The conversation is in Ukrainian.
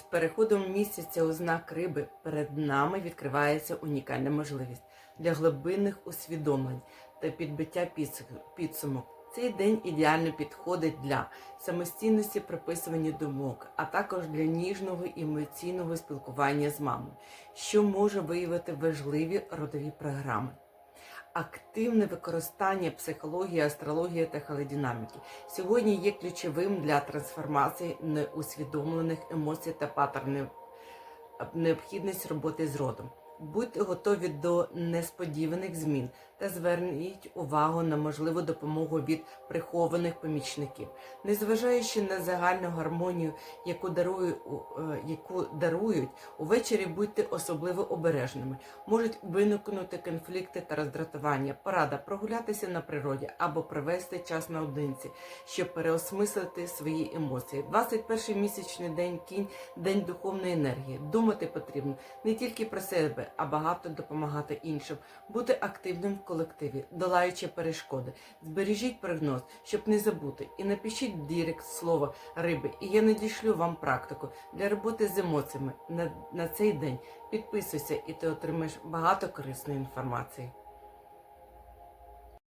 З переходом місяця у знак риби перед нами відкривається унікальна можливість для глибинних усвідомлень та підбиття підсумок. Цей день ідеально підходить для самостійності приписування думок, а також для ніжного емоційного спілкування з мамою, що може виявити важливі родові програми. Активне використання психології, астрології та халедінаміки сьогодні є ключовим для трансформації неусвідомлених емоцій та паттернів необхідність роботи з родом. Будьте готові до несподіваних змін та зверніть увагу на можливу допомогу від прихованих помічників, незважаючи на загальну гармонію, яку дарує, е, яку дарують, увечері будьте особливо обережними. Можуть виникнути конфлікти та роздратування. Порада прогулятися на природі або провести час наодинці, щоб переосмислити свої емоції. 21 місячний день кінь день духовної енергії. Думати потрібно не тільки про себе, а багато допомагати іншим, бути активним в колективі, долаючи перешкоди. Збережіть прогноз, щоб не забути, і напишіть дірект слово риби, і я надішлю вам практику для роботи з емоціями на, на цей день. Підписуйся, і ти отримаєш багато корисної інформації.